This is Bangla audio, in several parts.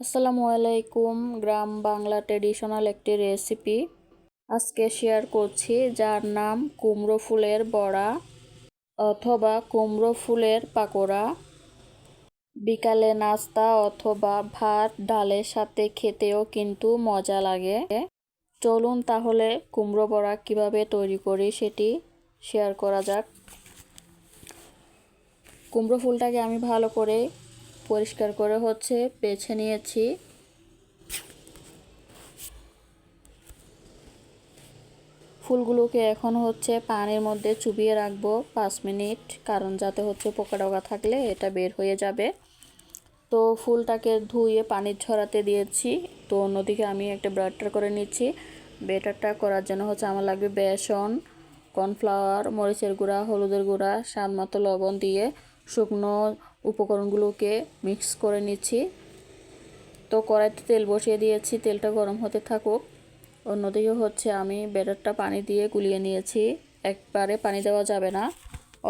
আসসালামু আলাইকুম, গ্রাম বাংলা ট্রেডিশনাল একটি রেসিপি আজকে শেয়ার করছি, যার নাম কুমড়ো ফুলের বড়া অথবা কুমড়ো ফুলের পাকোড়া। বিকালে নাস্তা অথবা ভাত ডালের সাথে খেতেও কিন্তু মজা লাগে। চলুন তাহলে কুমড়ো বড়া কীভাবে তৈরি করি সেটি শেয়ার করা যাক। কুমড়ো ফুলটাকে আমি ভালো করে পরিষ্কার করে হচ্ছে বেছে নিয়েছি। ফুলগুলোকে এখন হচ্ছে পানির মধ্যে চুবিয়ে রাখব পাঁচ মিনিট, কারণ যাতে হচ্ছে পোকা ডোকা থাকলে এটা বের হয়ে যাবে। তো ফুলটাকে ধুয়ে পানির ছড়াতে দিয়েছি। তো অন্যদিকে আমি একটা ব্রাটার করে নিচ্ছি। বেটারটা করার জন্য হচ্ছে আমার লাগবে বেসন, কর্নফ্লাওয়ার, মরিচের গুঁড়া, হলুদের গুঁড়া, স্বাদ মতো লবণ দিয়ে শুকনো উপকরণগুলোকে মিক্স করে নিচ্ছি। তো কড়াইতে তেল বসিয়ে দিয়েছি, তেলটা গরম হতে থাকুক। অন্যদিকে হচ্ছে আমি ব্যাটারটা পানি দিয়ে গুলিয়ে নিয়েছি। একবারে পানি দেওয়া যাবে না।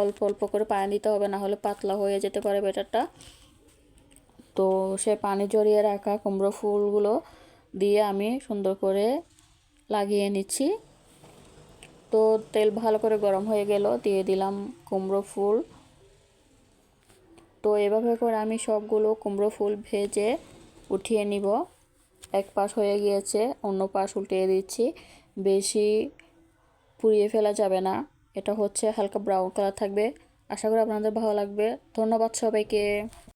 অল্প অল্প করে পানি দিতে হবে না হলে পাতলা হয়ে যেতে পারে ব্যাটারটা। তো সে পানি জড়িয়ে রাখা কুমড়ো ফুলগুলো দিয়ে আমি সুন্দর করে লাগিয়ে নিচ্ছি। তো তেল ভালো করে গরম হয়ে গেল, দিয়ে দিলাম কুমড়ো ফুল। এভাবে করে আমি সবগুলো কুমড়ো ফুল ভেজে উঠিয়ে নিব। এক পাশ হয়ে গিয়েছে, অন্য পাশ উল্টিয়ে দিচ্ছি। বেশি পুড়িয়ে ফেলা যাবে না। এটা হচ্ছে হালকা ব্রাউন কালার থাকবে। আশা করি আপনাদের ভালো লাগবে। ধন্যবাদ সবাইকে।